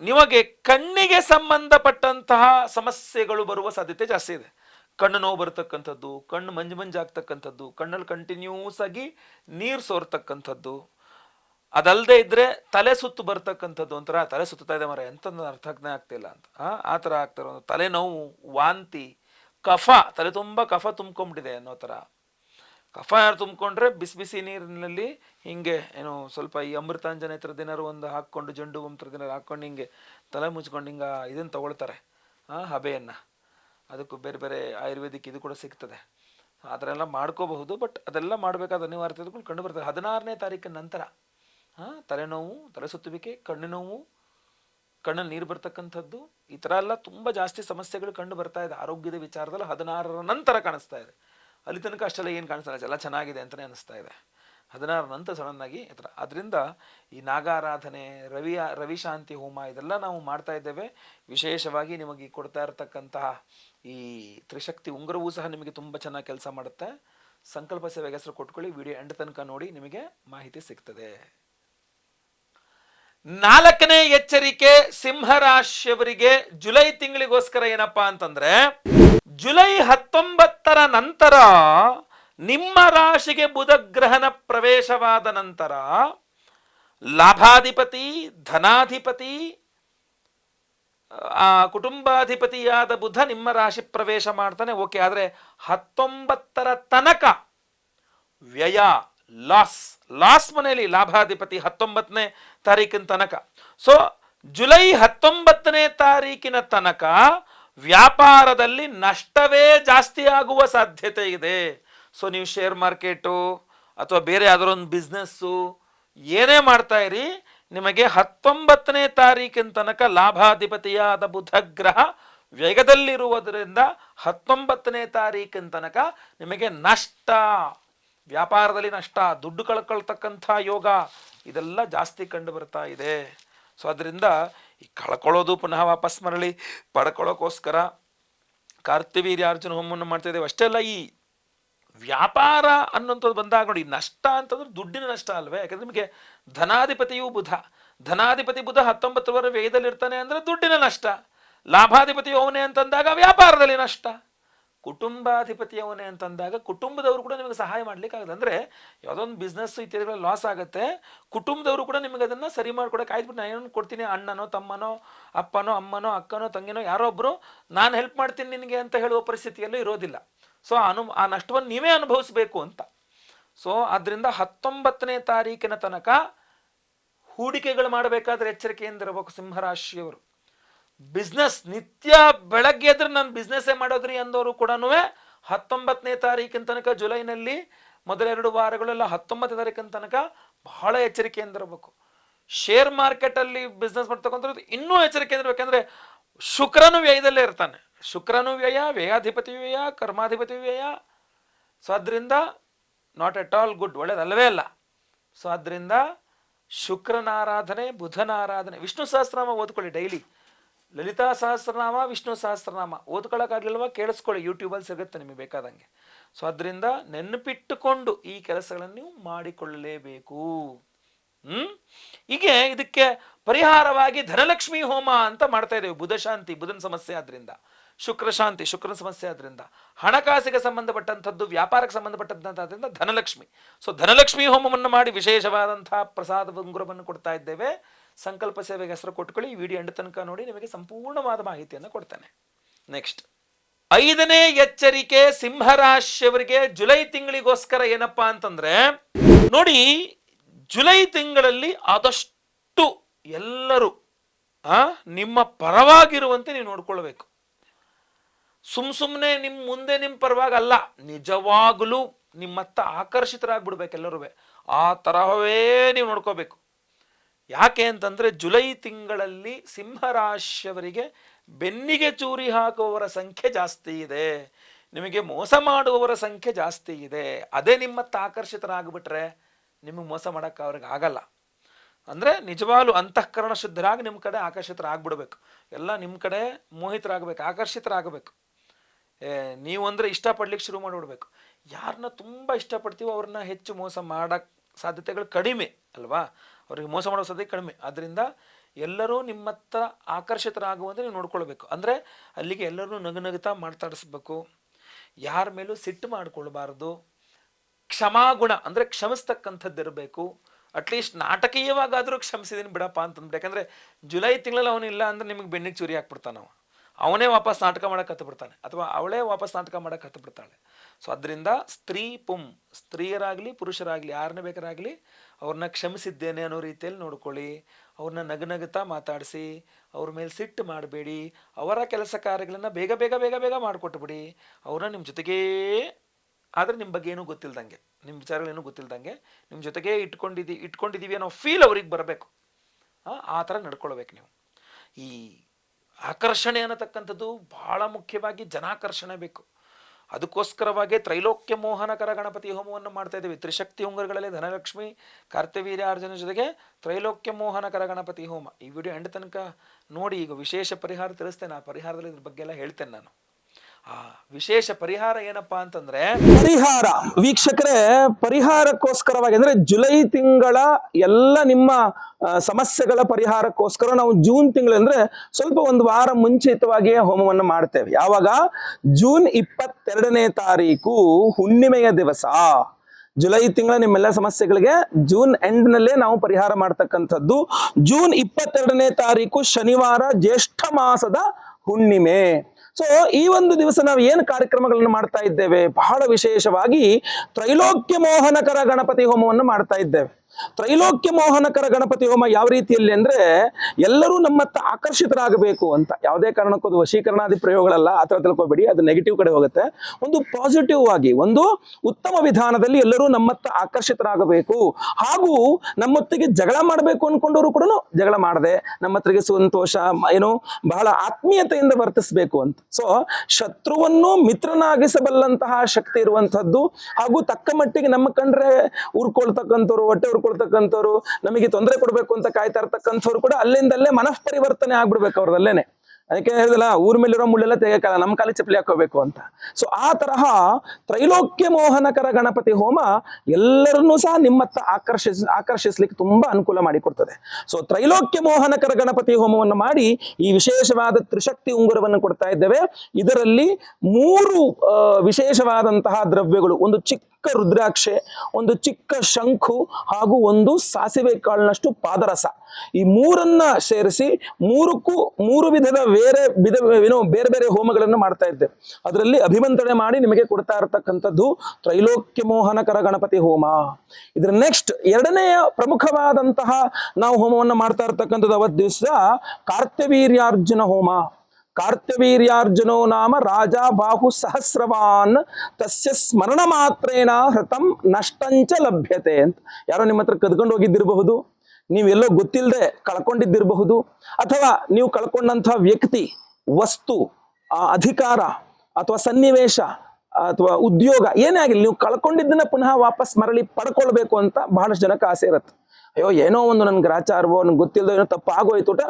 ನಿಮಗೆ ಕಣ್ಣಿಗೆ ಸಂಬಂಧಪಟ್ಟಂತಹ ಸಮಸ್ಯೆಗಳು ಬರುವ ಸಾಧ್ಯತೆ ಜಾಸ್ತಿ ಇದೆ. ಕಣ್ಣು ನೋವು ಬರ್ತಕ್ಕಂಥದ್ದು ಕಣ್ಣು ಮಂಜು ಮಂಜಾಗ್ತಕ್ಕಂಥದ್ದು ಕಣ್ಣಲ್ಲಿ ಕಂಟಿನ್ಯೂಸ್ ಆಗಿ ನೀರು ಸೋರ್ತಕ್ಕಂಥದ್ದು. ಅದಲ್ಲದೆ ಇದ್ರೆ ತಲೆ ಸುತ್ತು ಬರ್ತಕ್ಕಂಥದ್ದು ಒಂಥರ ತಲೆ ಸುತ್ತಾ ಇದೆ ಮರ ಎಂತ ಅರ್ಥಜ್ಞೆ ಆಗ್ತಿಲ್ಲ ಅಂತ. ಆ, ಥರ ಆಗ್ತಿರೋ ತಲೆನೋವು ವಾಂತಿ ಕಫ ತಲೆ ತುಂಬ ಕಫ ತುಂಬ್ಕೊಂಡ್ಬಿಟ್ಟಿದೆ ಅನ್ನೋ ಥರ. ಕಫ ತುಂಬಿಕೊಂಡ್ರೆ ಬಿಸಿ ಬಿಸಿ ನೀರಿನಲ್ಲಿ ಹಿಂಗೆ, ಏನು ಸ್ವಲ್ಪ ಈ ಅಮೃತಾಂಜನ ಥರದ್ದೇನಾರು ಒಂದು ಹಾಕ್ಕೊಂಡು, ಜಂಡು ಹತ್ರ ದಿನ ಹಾಕ್ಕೊಂಡು ಹಿಂಗೆ ತಲೆ ಮುಚ್ಕೊಂಡು ಹಿಂಗೆ ಇದನ್ನು ತಗೊಳ್ತಾರೆ ಹಬೆಯನ್ನು. ಅದಕ್ಕೂ ಬೇರೆ ಬೇರೆ ಆಯುರ್ವೇದಿಕ್ ಇದು ಕೂಡ ಸಿಗ್ತದೆ. ಆ ಎಲ್ಲ ಮಾಡ್ಕೋಬಹುದು, ಬಟ್ ಅದೆಲ್ಲ ಮಾಡಬೇಕಾದ ಅನಿವಾರ್ಯತೆಗಳು ಕಂಡು ಬರ್ತದೆ. ಹದಿನಾರನೇ ತಾರೀಕಿನ ನಂತರ ಹಾಂ ತಲೆನೋವು, ತಲೆ ಸುತ್ತುವಿಕೆ, ಕಣ್ಣಿನೋವು, ಕಣ್ಣಲ್ಲಿ ನೀರು ಬರ್ತಕ್ಕಂಥದ್ದು, ಈ ಥರ ಎಲ್ಲ ತುಂಬ ಜಾಸ್ತಿ ಸಮಸ್ಯೆಗಳು ಕಂಡು ಬರ್ತಾ ಇದೆ. ಆರೋಗ್ಯದ ವಿಚಾರದಲ್ಲಿ ಹದಿನಾರರ ನಂತರ ಕಾಣಿಸ್ತಾ ಇದೆ. ಅಲ್ಲಿ ತನಕ ಅಷ್ಟೆಲ್ಲ ಏನು ಕಾಣಿಸ್ತಾ ಇಲ್ಲ. ಎಲ್ಲ ಚೆನ್ನಾಗಿದೆ ಅಂತಲೇ ಅನಿಸ್ತಾ ಇದೆ. ಹದಿನಾರ ನಂತರ ಸಡನ್ ಆಗಿ ಥರ ಅದರಿಂದ ಈ ನಾಗಾರಾಧನೆ ರವಿ ರವಿಶಾಂತಿ ಹೋಮ ಇದೆಲ್ಲ ನಾವು ಮಾಡ್ತಾ ಇದ್ದೇವೆ. ವಿಶೇಷವಾಗಿ ನಿಮಗೆ ಕೊಡ್ತಾ ಇರತಕ್ಕಂತಹ ಈ ತ್ರಿಶಕ್ತಿ ಉಂಗುರವೂ ಸಹ ನಿಮಗೆ ತುಂಬ ಚೆನ್ನಾಗಿ ಕೆಲಸ ಮಾಡುತ್ತೆ. ಸಂಕಲ್ಪ ಸೇವೆಗೆ ಹೆಸರು ಕೊಟ್ಕೊಳ್ಳಿ. ವಿಡಿಯೋ ಎಂಡ್ ತನಕ ನೋಡಿ ನಿಮಗೆ ಮಾಹಿತಿ ಸಿಗ್ತದೆ. ನಾಲ್ಕನೇ ಎಚ್ಚರಿಕೆ ಸಿಂಹರಾಶಿಯವರಿಗೆ ಜುಲೈ ತಿಂಗಳಿಗೋಸ್ಕರ ಏನಪ್ಪಾ ಅಂತಂದ್ರೆ ಜುಲೈ ಹತ್ತೊಂಬತ್ತರ ನಂತರ ನಿಮ್ಮ ರಾಶಿಗೆ ಬುಧ ಗ್ರಹಣ ಪ್ರವೇಶವಾದ ನಂತರ ಲಾಭಾಧಿಪತಿ, ಧನಾಧಿಪತಿ, ಆ, ಕುಟುಂಬಾಧಿಪತಿಯಾದ ಬುಧ ನಿಮ್ಮ ರಾಶಿ ಪ್ರವೇಶ ಮಾಡ್ತಾನೆ. ಓಕೆ, ಆದರೆ ಹತ್ತೊಂಬತ್ತರ ತನಕ ವ್ಯಯ ಲಾಸ್ ಲಾಸ್ ಮನೆಯಲ್ಲಿ ಲಾಭಾಧಿಪತಿ ಹತ್ತೊಂಬತ್ತನೇ ತಾರೀಕಿನ ತನಕ. ಸೊ ಜುಲೈ ಹತ್ತೊಂಬತ್ತನೇ ತಾರೀಕಿನ ತನಕ ವ್ಯಾಪಾರದಲ್ಲಿ ನಷ್ಟವೇ ಜಾಸ್ತಿ ಆಗುವ ಸಾಧ್ಯತೆ ಇದೆ. ಸೊ ನೀವು ಶೇರ್ ಮಾರ್ಕೆಟು ಅಥವಾ ಬೇರೆ ಯಾವ್ದಾರ ಒಂದು ಬಿಸ್ನೆಸ್ಸು ಏನೇ ಮಾಡ್ತಾ ಇರಿ, ನಿಮಗೆ ಹತ್ತೊಂಬತ್ತನೇ ತಾರೀಕಿನ ತನಕ ಲಾಭಾಧಿಪತಿಯಾದ ಬುಧ ಗ್ರಹ ವೇಗದಲ್ಲಿರುವುದರಿಂದ ಹತ್ತೊಂಬತ್ತನೇ ತಾರೀಕಿನ ತನಕ ನಿಮಗೆ ನಷ್ಟ, ವ್ಯಾಪಾರದಲ್ಲಿ ನಷ್ಟ, ದುಡ್ಡು ಕಳ್ಕೊಳ್ತಕ್ಕಂಥ ಯೋಗ, ಇದೆಲ್ಲ ಜಾಸ್ತಿ ಕಂಡು ಬರ್ತಾ ಇದೆ. ಸೊ ಅದರಿಂದ ಈ ಕಳ್ಕೊಳ್ಳೋದು ಪುನಃ ವಾಪಸ್ ಮರಳಿ ಪಡ್ಕೊಳ್ಳೋಕ್ಕೋಸ್ಕರ ಕಾರ್ತಿವೀರ್ಯಾರ್ಜುನ ಹೋಮವನ್ನು ಮಾಡ್ತಾ ಇದ್ದೇವೆ. ಅಷ್ಟೇ ಅಲ್ಲ, ಈ ವ್ಯಾಪಾರ ಅನ್ನೋಂಥದ್ದು ಬಂದಾಗ ನೋಡಿ, ನಷ್ಟ ಅಂತಂದ್ರೆ ದುಡ್ಡಿನ ನಷ್ಟ ಅಲ್ವೇ? ಯಾಕಂದ್ರೆ ನಿಮಗೆ ಧನಾಧಿಪತಿಯು ಬುಧ. ಧನಾಧಿಪತಿ ಬುಧ ಹತ್ತೊಂಬತ್ತರವರೆ ವೇದಲ್ಲಿರ್ತಾನೆ ಅಂದ್ರೆ ದುಡ್ಡಿನ ನಷ್ಟ. ಲಾಭಾಧಿಪತಿ ಅವನೇ ಅಂತಂದಾಗ ವ್ಯಾಪಾರದಲ್ಲಿ ನಷ್ಟ. ಕುಟುಂಬಾಧಿಪತಿಯವನೇ ಅಂತಂದಾಗ ಕುಟುಂಬದವರು ಕೂಡ ನಿಮಗೆ ಸಹಾಯ ಮಾಡ್ಲಿಕ್ಕೆ ಆಗುತ್ತೆ ಅಂದ್ರೆ ಯಾವುದೋ ಒಂದು ಬಿಸ್ನೆಸ್ ಇತ್ಯಾದಿಗಳ ಲಾಸ್ ಆಗುತ್ತೆ, ಕುಟುಂಬದವರು ಕೂಡ ನಿಮಗೆ ಅದನ್ನ ಸರಿ ಮಾಡ್ಕೊಡಕ್ಕೆ ಆಯ್ತು ನಾನು ಏನು ಕೊಡ್ತೀನಿ? ಅಣ್ಣನೋ, ತಮ್ಮನೋ, ಅಪ್ಪನೋ, ಅಮ್ಮನೋ, ಅಕ್ಕನೋ, ತಂಗಿನೋ, ಯಾರೋ ಒಬ್ರು, ನಾನು ಹೆಲ್ಪ್ ಮಾಡ್ತೀನಿ ನಿನಗೆ ಅಂತ ಹೇಳುವ ಪರಿಸ್ಥಿತಿಯಲ್ಲೂ ಇರೋದಿಲ್ಲ. ಸೊ ಅನು, ಆ ನಷ್ಟವನ್ನು ನೀವೇ ಅನುಭವಿಸಬೇಕು ಅಂತ. ಸೊ ಅದರಿಂದ ಹತ್ತೊಂಬತ್ತನೇ ತಾರೀಕಿನ ತನಕ ಹೂಡಿಕೆಗಳು ಮಾಡಬೇಕಾದ್ರೆ ಎಚ್ಚರಿಕೆಯಿಂದ ಇರಬೇಕು ಸಿಂಹರಾಶಿಯವರು. ಬಿಸ್ನೆಸ್ ನಿತ್ಯ ಬೆಳಗ್ಗೆ ಎದ್ರೆ ನಾನು ಬಿಸ್ನೆಸ್ಸೇ ಮಾಡೋದ್ರಿ ಅಂದವರು ಕೂಡ ಹತ್ತೊಂಬತ್ತನೇ ತಾರೀಕಿನ ತನಕ ಜುಲೈನಲ್ಲಿ ಮೊದಲೆರಡು ವಾರಗಳೆಲ್ಲ ಹತ್ತೊಂಬತ್ತನೇ ತಾರೀಕಿನ ತನಕ ಬಹಳ ಎಚ್ಚರಿಕೆಯಿಂದ ಇರಬೇಕು. ಶೇರ್ ಮಾರ್ಕೆಟಲ್ಲಿ ಬಿಸ್ನೆಸ್ ಮಾಡ್ತಕ್ಕಂಥದ್ದು ಇನ್ನೂ ಎಚ್ಚರಿಕೆಯಿಂದ ಇರಬೇಕಂದ್ರೆ ಶುಕ್ರನು ವ್ಯಯದಲ್ಲೇ ಇರ್ತಾನೆ. ಶುಕ್ರನು ವ್ಯಯ ವ್ಯಯಾಧಿಪತಿ ವ್ಯಯ ಕರ್ಮಾಧಿಪತಿ ವ್ಯಯ. ಸೊ ಅದರಿಂದ ನಾಟ್ ಎಟ್ ಆಲ್ ಗುಡ್ ಒಳ್ಳೇದಲ್ಲವೇ ಅಲ್ಲ. ಸೊ ಅದರಿಂದ ಶುಕ್ರನ ಆರಾಧನೆ ಬುಧನ ಆರಾಧನೆ ವಿಷ್ಣು ಸಹಸ್ರನಾಮ ಓದ್ಕೊಳ್ಳಿ ಡೈಲಿ. ಲಲಿತಾ ಸಹಸ್ರನಾಮ, ವಿಷ್ಣು ಸಹಸ್ರನಾಮ ಓದ್ಕೊಳ್ಳೋಕ್ಕಾಗಲಿಲ್ವ ಕೇಳಿಸ್ಕೊಳ್ಳಿ ಯೂಟ್ಯೂಬಲ್ಲಿ ಸಿಗುತ್ತೆ ನಿಮಗೆ ಬೇಕಾದಂಗೆ. ಸೊ ಅದರಿಂದ ನೆನಪಿಟ್ಟುಕೊಂಡು ಈ ಕೆಲಸಗಳನ್ನು ನೀವು ಮಾಡಿಕೊಳ್ಳಲೇಬೇಕು. ಹ್ಞೂ ಹೀಗೆ ಇದಕ್ಕೆ ಪರಿಹಾರವಾಗಿ ಧನಲಕ್ಷ್ಮಿ ಹೋಮ ಅಂತ ಮಾಡ್ತಾ ಇದ್ದೇವೆ. ಬುಧಶಾಂತಿ ಬುಧನ ಸಮಸ್ಯೆ ಆದ್ರಿಂದ. ಶುಕ್ರ ಶಾಂತಿ, ಶುಕ್ರನ ಸಮಸ್ಯೆ ಆದ್ರಿಂದ. ಹಣಕಾಸಿಗೆ ಸಂಬಂಧಪಟ್ಟಂಥದ್ದು, ವ್ಯಾಪಾರಕ್ಕೆ ಸಂಬಂಧಪಟ್ಟಂಥದ್ರಿಂದ ಧನಲಕ್ಷ್ಮಿ. ಸೊ ಧನಲಕ್ಷ್ಮಿ ಹೋಮವನ್ನು ಮಾಡಿ ವಿಶೇಷವಾದಂತಹ ಪ್ರಸಾದ ಉಂಗುರವನ್ನು ಕೊಡ್ತಾ ಇದ್ದೇವೆ. ಸಂಕಲ್ಪ ಸೇವೆಗೆ ಹೆಸರು ಕೊಟ್ಕೊಳ್ಳಿ. ಈ ವಿಡಿಯೋ ಎಂಡ್ ತನಕ ನೋಡಿ, ನಿಮಗೆ ಸಂಪೂರ್ಣವಾದ ಮಾಹಿತಿಯನ್ನು ಕೊಡ್ತೇನೆ. ನೆಕ್ಸ್ಟ್ ಐದನೇ ಎಚ್ಚರಿಕೆ ಸಿಂಹರಾಶಿಯವರಿಗೆ ಜುಲೈ ತಿಂಗಳಿಗೋಸ್ಕರ ಏನಪ್ಪಾ ಅಂತಂದ್ರೆ, ನೋಡಿ, ಜುಲೈ ತಿಂಗಳಲ್ಲಿ ಆದಷ್ಟು ಎಲ್ಲರೂ ನಿಮ್ಮ ಪರವಾಗಿರುವಂತೆ ನೀವು ನೋಡ್ಕೊಳ್ಬೇಕು. ಸುಮ್ ಸುಮ್ಮನೆ ನಿಮ್ಮ ಮುಂದೆ ನಿಮ್ಮ ಪರವಾಗಿ ಅಲ್ಲ ನಿಜವಾಗಲೂ ನಿಮ್ಮತ್ತ ಆಕರ್ಷಿತರಾಗ್ಬಿಡ್ಬೇಕು ಎಲ್ಲರೂ ಆ ತರಹವೇ ನೀವು ನೋಡ್ಕೋಬೇಕು. ಯಾಕೆ ಅಂತಂದ್ರೆ ಜುಲೈ ತಿಂಗಳಲ್ಲಿ ಸಿಂಹರಾಶಿಯವರಿಗೆ ಬೆನ್ನಿಗೆ ಚೂರಿ ಹಾಕುವವರ ಸಂಖ್ಯೆ ಜಾಸ್ತಿ ಇದೆ. ನಿಮಗೆ ಮೋಸ ಮಾಡುವವರ ಸಂಖ್ಯೆ ಜಾಸ್ತಿ ಇದೆ. ಅದೇ ನಿಮ್ಮತ್ತ ಆಕರ್ಷಿತರಾಗ್ಬಿಟ್ರೆ ನಿಮಗೆ ಮೋಸ ಮಾಡಕ್ಕೆ ಅವ್ರಿಗೆ ಆಗಲ್ಲ. ಅಂದರೆ ನಿಜವಾಗ್ಲೂ ಅಂತಃಕರಣ ಶುದ್ಧರಾಗಿ ನಿಮ್ಮ ಕಡೆ ಆಕರ್ಷಿತರಾಗ್ಬಿಡ್ಬೇಕು. ಎಲ್ಲ ನಿಮ್ಮ ಕಡೆ ಮೋಹಿತರಾಗಬೇಕು, ಆಕರ್ಷಿತರಾಗಬೇಕು. ನೀವು ಅಂದರೆ ಇಷ್ಟಪಡ್ಲಿಕ್ಕೆ ಶುರು ಮಾಡಿಬಿಡ್ಬೇಕು. ಯಾರನ್ನ ತುಂಬ ಇಷ್ಟಪಡ್ತೀವೋ ಅವ್ರನ್ನ ಹೆಚ್ಚು ಮೋಸ ಮಾಡೋಕ್ಕೆ ಸಾಧ್ಯತೆಗಳು ಕಡಿಮೆ, ಅಲ್ವಾ? ಅವ್ರಿಗೆ ಮೋಸ ಮಾಡೋ ಸಾಧ್ಯತೆ ಕಡಿಮೆ. ಆದ್ದರಿಂದ ಎಲ್ಲರೂ ನಿಮ್ಮತ್ತ ಆಕರ್ಷಿತರಾಗುವಂತೆ ನೀವು ನೋಡ್ಕೊಳ್ಬೇಕು. ಅಂದರೆ ಅಲ್ಲಿಗೆ ಎಲ್ಲರೂ ನಗು ನಗುತ್ತಾ ಮಾತಾಡಿಸ್ಬೇಕು. ಯಾರ ಮೇಲೂ ಸಿಟ್ಟು ಮಾಡಿಕೊಳ್ಬಾರ್ದು. ಕ್ಷಮಾಗುಣ ಅಂದರೆ ಕ್ಷಮಿಸ್ತಕ್ಕಂಥದ್ದು ಇರಬೇಕು ಅಟ್ಲೀಸ್ಟ್ ನಾಟಕೀಯವಾಗಾದರೂ ಕ್ಷಮಿಸಿದೀನಿ ಬಿಡಪ್ಪ ಅಂತಂದ್ಬಿಟ್ಟು. ಯಾಕಂದರೆ ಜುಲೈ ತಿಂಗಳಲ್ಲಿ ಅವನಿಲ್ಲ ಅಂದರೆ ನಿಮಗೆ ಬೆನ್ನಿಗೆ ಚೂರಿ ಹಾಕ್ಬಿಡ್ತಾನವ. ಅವನೇ ವಾಪಸ್ ನಾಟಕ ಮಾಡಕ್ಕೆ ಹತ್ತು ಅಥವಾ ಅವಳೇ ವಾಪಸ್ ನಾಟಕ ಮಾಡಕ್ಕೆ ಹತ್ತು ಬಿಡ್ತಾಳೆ ಸೊ ಅದರಿಂದ ಸ್ತ್ರೀ ಪುಂ, ಸ್ತ್ರೀಯರಾಗಲಿ ಪುರುಷರಾಗಲಿ ಯಾರನ್ನೇ ಬೇಕಾರಾಗಲಿ ಅವ್ರನ್ನ ಕ್ಷಮಿಸಿದ್ದೇನೆ ಅನ್ನೋ ರೀತಿಯಲ್ಲಿ ನೋಡ್ಕೊಳ್ಳಿ. ಅವ್ರನ್ನ ನಗನಗುತ್ತಾ ಮಾತಾಡಿಸಿ, ಅವ್ರ ಮೇಲೆ ಸಿಟ್ಟು ಮಾಡಬೇಡಿ, ಅವರ ಕೆಲಸ ಕಾರ್ಯಗಳನ್ನು ಬೇಗ ಬೇಗ ಬೇಗ ಬೇಗ ಮಾಡಿಕೊಟ್ಬಿಡಿ ಅವ್ರನ್ನ ನಿಮ್ಮ ಜೊತೆಗೇ, ಆದರೆ ನಿಮ್ಮ ಬಗ್ಗೆ ಏನೂ ಗೊತ್ತಿಲ್ದಂಗೆ ನಿಮ್ಮ ವಿಚಾರಗಳೇನೂ ಗೊತ್ತಿಲ್ದಂಗೆ ನಿಮ್ಮ ಜೊತೆಗೇ ಇಟ್ಕೊಂಡಿದ್ದೀವಿ ಇಟ್ಕೊಂಡಿದ್ದೀವಿ ಅನ್ನೋ ಫೀಲ್ ಅವ್ರಿಗೆ ಬರಬೇಕು. ಆ ಥರ ನಡ್ಕೊಳ್ಬೇಕು ನೀವು. ಈ ಆಕರ್ಷಣೆ ಅನ್ನತಕ್ಕಂಥದ್ದು ಬಹಳ ಮುಖ್ಯವಾಗಿ ಜನಾಕರ್ಷಣೆ ಬೇಕು. ಅದಕ್ಕೋಸ್ಕರವಾಗಿ ತ್ರೈಲೋಕ್ಯ ಮೋಹನಕರ ಗಣಪತಿ ಹೋಮವನ್ನು ಮಾಡ್ತಾ ಇದ್ದೀವಿ. ತ್ರಿಶಕ್ತಿ ಉಂಗರಗಳಲ್ಲಿ ಧನಲಕ್ಷ್ಮಿ ಕಾರ್ತಿವೀರ್ಯಾರ್ಜುನ ಜೊತೆಗೆ ತ್ರೈಲೋಕ್ಯ ಮೋಹನಕರ ಗಣಪತಿ ಹೋಮ. ಈ ವಿಡಿಯೋ ಎಂಡ್ ತನಕ ನೋಡಿ, ಈಗ ವಿಶೇಷ ಪರಿಹಾರ ತಿಳಿಸ್ತೇನೆ. ಆ ಪರಿಹಾರದಲ್ಲಿ ಇದ್ರ ಬಗ್ಗೆ ಎಲ್ಲ ಹೇಳ್ತೇನೆ ನಾನು. ವಿಶೇಷ ಪರಿಹಾರ ಏನಪ್ಪಾ ಅಂತಂದ್ರೆ ಪರಿಹಾರ. ವೀಕ್ಷಕರೇ, ಪರಿಹಾರಕ್ಕೋಸ್ಕರವಾಗಿ ಅಂದ್ರೆ ಜುಲೈ ತಿಂಗಳ ಎಲ್ಲ ನಿಮ್ಮ ಸಮಸ್ಯೆಗಳ ಪರಿಹಾರಕ್ಕೋಸ್ಕರ ನಾವು ಜೂನ್ ತಿಂಗಳು ಅಂದ್ರೆ ಸ್ವಲ್ಪ ಒಂದು ವಾರ ಮುಂಚಿತವಾಗಿಯೇ ಹೋಮವನ್ನು ಮಾಡ್ತೇವೆ. ಯಾವಾಗ? ಜೂನ್ ಇಪ್ಪತ್ತೆರಡನೇ ತಾರೀಕು ಹುಣ್ಣಿಮೆಯ ದಿವಸ. ಜುಲೈ ತಿಂಗಳ ನಿಮ್ಮೆಲ್ಲ ಸಮಸ್ಯೆಗಳಿಗೆ ಜೂನ್ ಎಂಡ್ ನಲ್ಲೇ ನಾವು ಪರಿಹಾರ ಮಾಡ್ತಕ್ಕಂಥದ್ದು. ಜೂನ್ ಇಪ್ಪತ್ತೆರಡನೇ ತಾರೀಕು ಶನಿವಾರ ಜ್ಯೇಷ್ಠ ಮಾಸದ ಹುಣ್ಣಿಮೆ. ಸೊ ಈ ಒಂದು ದಿವಸ ನಾವು ಏನು ಕಾರ್ಯಕ್ರಮಗಳನ್ನು ಮಾಡ್ತಾ ಇದ್ದೇವೆ? ಬಹಳ ವಿಶೇಷವಾಗಿ ತ್ರೈಲೋಕ್ಯ ಮೋಹನಕರ ಗಣಪತಿ ಹೋಮವನ್ನು ಮಾಡ್ತಾ ಇದ್ದೇವೆ. ತ್ರೈಲೋಕ್ಯ ಮೋಹನಕರ ಗಣಪತಿ ಹೋಮ ಯಾವ ರೀತಿಯಲ್ಲಿ ಅಂದ್ರೆ ಎಲ್ಲರೂ ನಮ್ಮತ್ತ ಆಕರ್ಷಿತರಾಗಬೇಕು ಅಂತ. ಯಾವುದೇ ಕಾರಣಕ್ಕೂ ಅದು ವಶೀಕರಣಾದಿ ಪ್ರಯೋಗಗಳಲ್ಲ, ಆ ಥರ ತಿಳ್ಕೊಬೇಡಿ, ಅದು ನೆಗೆಟಿವ್ ಕಡೆ ಹೋಗುತ್ತೆ. ಒಂದು ಪಾಸಿಟಿವ್ ಆಗಿ, ಒಂದು ಉತ್ತಮ ವಿಧಾನದಲ್ಲಿ ಎಲ್ಲರೂ ನಮ್ಮತ್ತ ಆಕರ್ಷಿತರಾಗಬೇಕು. ಹಾಗೂ ನಮ್ಮೊತ್ತಿಗೆ ಜಗಳ ಮಾಡಬೇಕು ಅನ್ಕೊಂಡವರು ಕೂಡ ಜಗಳ ಮಾಡದೆ, ನಮ್ಮತ್ತಿಗೆ ಸಂತೋಷ ಏನು, ಬಹಳ ಆತ್ಮೀಯತೆಯಿಂದ ವರ್ತಿಸಬೇಕು ಅಂತ. ಸೊ ಶತ್ರುವನ್ನು ಮಿತ್ರನಾಗಿಸಬಲ್ಲಂತಹ ಶಕ್ತಿ ಇರುವಂತಹದ್ದು ಹಾಗೂ ತಕ್ಕ ಮಟ್ಟಿಗೆ ನಮ್ಮ ಕಂಡ್ರೆ ಉರ್ಕೊಳ್ತಕ್ಕಂಥವ್ರು ಹೊಟ್ಟೆ ಉರ್ಕೊಳ್ತಕ್ಕಂಥವ್ರು ನಮಗೆ ತೊಂದರೆ ಕೊಡಬೇಕು ಅಂತ ಕಾಯ್ತಾ ಇರ್ತಕ್ಕಂಥವ್ರು ಕೂಡ ಅಲ್ಲಿಂದಲ್ಲೇ ಮನಃಪರಿವರ್ತನೆ ಆಗ್ಬಿಡ್ಬೇಕು ಅವ್ರದಲ್ಲೇನೆ. ಅದಕ್ಕೆ ಹೇಳಿದಲ್ಲ ಊರ ಮೇಲಿರೋ ಮುಳ್ಳೆಲ್ಲ ತೆಗೆಯಕ್ಕಲ್ಲ ನಮ್ಮ ಕಾಲಿ ಚಪ್ಪಲಿ ಹಾಕೋಬೇಕು ಅಂತ. ಸೊ ಆ ತರಹ ತ್ರೈಲೋಕ್ಯ ಮೋಹನಕರ ಗಣಪತಿ ಹೋಮ ಎಲ್ಲರನ್ನೂ ಸಹ ನಿಮ್ಮತ್ತ ಆಕರ್ಷಿಸ್, ಆಕರ್ಷಿಸ್ಲಿಕ್ಕೆ ತುಂಬಾ ಅನುಕೂಲ ಮಾಡಿಕೊಡ್ತದೆ ಸೊ ತ್ರೈಲೋಕ್ಯ ಮೋಹನಕರ ಗಣಪತಿ ಹೋಮವನ್ನು ಮಾಡಿ ಈ ವಿಶೇಷವಾದ ತ್ರಿಶಕ್ತಿ ಉಂಗುರವನ್ನು ಕೊಡ್ತಾ ಇದ್ದೇವೆ. ಇದರಲ್ಲಿ ಮೂರು ವಿಶೇಷವಾದಂತಹ ದ್ರವ್ಯಗಳು, ಒಂದು ಚಿಕ್ಕ ರುದ್ರಾಕ್ಷೆ, ಒಂದು ಚಿಕ್ಕ ಶಂಖು ಹಾಗೂ ಒಂದು ಸಾಸಿವೆ ಕಾಳಿನಷ್ಟು ಪಾದರಸ. ಈ ಮೂರನ್ನ ಸೇರಿಸಿ ಮೂರಕ್ಕೂ ಮೂರು ವಿಧದ ಬೇರೆ ವಿಧ ಏನೋ ಬೇರೆ ಬೇರೆ ಹೋಮಗಳನ್ನು ಮಾಡ್ತಾ ಇದ್ದೆ ಅದರಲ್ಲಿ ಅಭಿಮಂತ್ರಣೆ ಮಾಡಿ ನಿಮಗೆ ಕೊಡ್ತಾ ಇರತಕ್ಕಂಥದ್ದು ತ್ರೈಲೋಕ್ಯ ಮೋಹನಕರ ಗಣಪತಿ ಹೋಮ. ಇದರ ನೆಕ್ಸ್ಟ್ ಎರಡನೆಯ ಪ್ರಮುಖವಾದಂತಹ ನಾವು ಹೋಮವನ್ನು ಮಾಡ್ತಾ ಇರ್ತಕ್ಕಂಥದ್ದು ಅವತ್ತು ದಿವಸ ಕಾರ್ತವೀರ್ಯಾರ್ಜುನ ಹೋಮ. ಕಾರ್ತವೀರ್ಯಾರ್ಜುನೋ ನಾಮ ರಾಜ ಬಾಹು ಸಹಸ್ರವಾನ್, ತಸ್ಯ ಸ್ಮರಣ ಮಾತ್ರೇನ ಹೃತಂ ನಷ್ಟಂಚ ಲಭ್ಯತೆ ಅಂತ. ಯಾರೋ ನಿಮ್ಮ ಹತ್ರ ಕದ್ಕೊಂಡು ಹೋಗಿದ್ದಿರಬಹುದು? ನೀವೆಲ್ಲೋ ಗೊತ್ತಿಲ್ಲದೆ ಕಳ್ಕೊಂಡಿದ್ದಿರಬಹುದು? ಅಥವಾ ನೀವು ಕಳ್ಕೊಂಡಂಥ ವ್ಯಕ್ತಿ, ವಸ್ತು, ಆ ಅಧಿಕಾರ ಅಥವಾ ಸನ್ನಿವೇಶ ಅಥವಾ ಉದ್ಯೋಗ ಏನೇ ಆಗಿಲ್ಲ ನೀವು ಕಳ್ಕೊಂಡಿದ್ದನ್ನ ಪುನಃ ವಾಪಸ್ ಮರಳಿ ಪಡ್ಕೊಳ್ಬೇಕು ಅಂತ ಬಹಳಷ್ಟು ಜನಕ್ಕೆ ಆಸೆ ಇರುತ್ತೆ. ಅಯ್ಯೋ, ಏನೋ ಒಂದು ನನ್ ಗ್ರಾಚಾರವೋ ನನ್ಗೆ ಗೊತ್ತಿಲ್ಲದೋ ಏನೋ ತಪ್ಪು ಆಗೋಯ್ತು ಊಟ,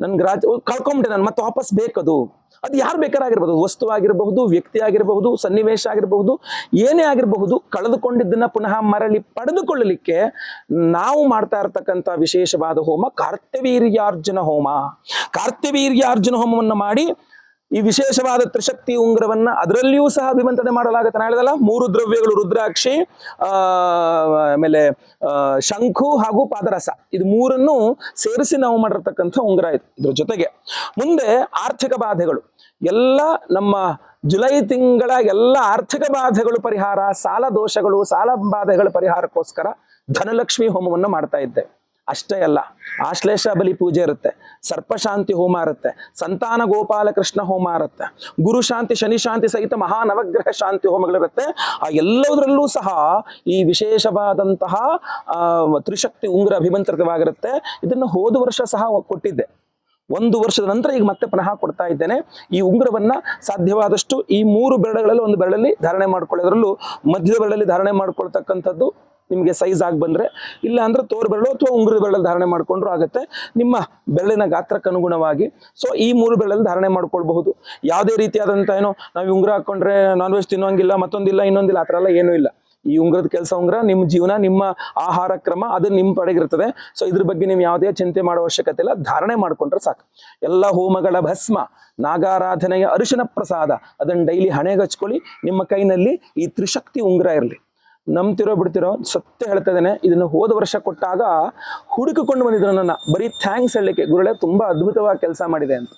ನನ್ ಗ್ರಾಚ ಕಳ್ಕೊಂಬಿಟ್ಟೆ ನಾನು, ಮತ್ತೆ ವಾಪಸ್ ಬೇಕದು? ಅದು ಯಾರು ಬೇಕಾರಾಗಿರ್ಬೋದು? ವಸ್ತು ಆಗಿರಬಹುದು, ವ್ಯಕ್ತಿ ಆಗಿರಬಹುದು, ಸನ್ನಿವೇಶ ಆಗಿರಬಹುದು, ಏನೇ ಆಗಿರಬಹುದು, ಕಳೆದುಕೊಂಡಿದ್ದನ್ನ ಪುನಃ ಮರಳಿ ಪಡೆದುಕೊಳ್ಳಲಿಕ್ಕೆ ನಾವು ಮಾಡ್ತಾ ಇರ್ತಕ್ಕಂಥ ವಿಶೇಷವಾದ ಹೋಮ ಕಾರ್ತವೀರ್ಯಾರ್ಜುನ ಹೋಮ. ಕಾರ್ತವೀರ್ಯಾರ್ಜುನ ಹೋಮವನ್ನು ಮಾಡಿ ಈ ವಿಶೇಷವಾದ ತ್ರಿಶಕ್ತಿ ಉಂಗ್ರವನ್ನ ಅದರಲ್ಲಿಯೂ ಸಹ ವಿಮಂತನೆ ಮಾಡಲಾಗುತ್ತೆ. ನಾನು ಹೇಳಿದಲ್ಲ, ಮೂರು ದ್ರವ್ಯಗಳು, ರುದ್ರಾಕ್ಷಿ ಆಮೇಲೆ ಶಂಖು ಹಾಗೂ ಪಾದರಸ. ಇದು ಮೂರನ್ನು ಸೇರಿಸಿ ನಾವು ಮಾಡಿರ್ತಕ್ಕಂಥ ಉಂಗ್ರ ಇದು, ಇದ್ರ ಜೊತೆಗೆ. ಮುಂದೆ ಆರ್ಥಿಕ ಬಾಧೆಗಳು. ಎಲ್ಲ ನಮ್ಮ ಜುಲೈ ತಿಂಗಳ ಎಲ್ಲ ಆರ್ಥಿಕ ಬಾಧೆಗಳು ಪರಿಹಾರ, ಸಾಲ ದೋಷಗಳು, ಸಾಲ ಬಾಧೆಗಳ ಪರಿಹಾರಕ್ಕೋಸ್ಕರ ಧನಲಕ್ಷ್ಮಿ ಹೋಮವನ್ನು ಮಾಡ್ತಾ ಇದ್ದೇವೆ ಅಷ್ಟೇ ಅಲ್ಲ, ಆಶ್ಲೇಷ ಬಲಿ ಪೂಜೆ ಇರುತ್ತೆ, ಸರ್ಪಶಾಂತಿ ಹೋಮ ಇರುತ್ತೆ, ಸಂತಾನ ಗೋಪಾಲಕೃಷ್ಣ ಹೋಮ ಇರುತ್ತೆ, ಗುರು ಶಾಂತಿ, ಶನಿ ಶಾಂತಿ ಸಹಿತ ಮಹಾ ನವಗ್ರಹ ಶಾಂತಿ ಹೋಮಗಳಿರುತ್ತೆ ಆ ಎಲ್ಲದರಲ್ಲೂ ಸಹ ಈ ವಿಶೇಷವಾದಂತಹ ತ್ರಿಶಕ್ತಿ ಉಂಗುರ ಅಭಿಮಂತ್ರಿತವಾಗಿರುತ್ತೆ. ಇದನ್ನು ಹೋದ ವರ್ಷ ಸಹ ಕೊಟ್ಟಿದ್ದೆ. ಒಂದು ವರ್ಷದ ನಂತರ ಈಗ ಮತ್ತೆ ಪುನಃ ಕೊಡ್ತಾ ಇದ್ದೇನೆ. ಈ ಉಂಗುರವನ್ನ ಸಾಧ್ಯವಾದಷ್ಟು ಈ ಮೂರು ಬೆರಳುಗಳಲ್ಲಿ, ಒಂದು ಬೆರಳಲ್ಲಿ ಧಾರಣೆ ಮಾಡ್ಕೊಳ್ಳೋದ್ರಲ್ಲೂ ಮಧ್ಯದ ಬೆರಳಲ್ಲಿ ಧಾರಣೆ ಮಾಡ್ಕೊಳ್ತಕ್ಕಂಥದ್ದು ನಿಮಗೆ ಸೈಜ್ ಆಗಿ ಬಂದ್ರೆ, ಇಲ್ಲ ಅಂದರೆ ತೋರು ಬೆರಳು ಅಥವಾ ಉಂಗುರದ ಬೆರಳಲ್ಲಿ ಧಾರಣೆ ಮಾಡ್ಕೊಂಡ್ರು ಆಗುತ್ತೆ. ನಿಮ್ಮ ಬೆರಳಿನ ಗಾತ್ರಕ್ಕೆ ಅನುಗುಣವಾಗಿ ಸೊ ಈ ಮೂರು ಬೆರಳಲ್ಲಿ ಧಾರಣೆ ಮಾಡ್ಕೊಳ್ಬಹುದು. ಯಾವುದೇ ರೀತಿಯಾದಂಥ ಏನೋ, ನಾವು ಉಂಗುರ ಹಾಕೊಂಡ್ರೆ ನಾನ್ ವೆಜ್ ತಿನ್ನೋಂಗಿಲ್ಲ, ಮತ್ತೊಂದಿಲ್ಲ, ಇನ್ನೊಂದಿಲ್ಲ, ಆ ಥರ ಎಲ್ಲ ಏನೂ ಇಲ್ಲ. ಈ ಉಂಗುರದ ಕೆಲಸ ಉಂಗುರ ನಿಮ್ಮ ಜೀವನ, ನಿಮ್ಮ ಆಹಾರ ಕ್ರಮ, ಅದು ನಿಮ್ಮ ಪಡೆಗಿರ್ತದೆ. ಸೊ ಇದ್ರ ಬಗ್ಗೆ ನೀವು ಯಾವುದೇ ಚಿಂತೆ ಮಾಡೋ ಅವಶ್ಯಕತೆ ಇಲ್ಲ, ಧಾರಣೆ ಮಾಡ್ಕೊಂಡ್ರೆ ಸಾಕು. ಎಲ್ಲ ಹೋಮಗಳ ಭಸ್ಮ, ನಾಗಾರಾಧನೆಯ ಅರಿಶಿನ ಪ್ರಸಾದ, ಅದನ್ನು ಡೈಲಿ ಹಣೆಗೆ ಹಚ್ಕೊಳ್ಳಿ, ನಿಮ್ಮ ಕೈನಲ್ಲಿ ಈ ತ್ರಿಶಕ್ತಿ ಉಂಗುರ ಇರಲಿ. ನಂಬ್ತಿರೋ ಬಿಡ್ತಿರೋ ಸತ್ಯ ಹೇಳ್ತಾ ಇದ್ದೇನೆ. ಇದನ್ನು ಹೋದ ವರ್ಷ ಕೊಟ್ಟಾಗ ಹುಡುಕಿಕೊಂಡು ಬಂದಿದ್ರು ನನ್ನ ಬರೀ ಥ್ಯಾಂಕ್ಸ್ ಹೇಳಲಿಕ್ಕೆ. ಗುರುಳೆ ತುಂಬಾ ಅದ್ಭುತವಾಗಿ ಕೆಲಸ ಮಾಡಿದೆ ಅಂತ.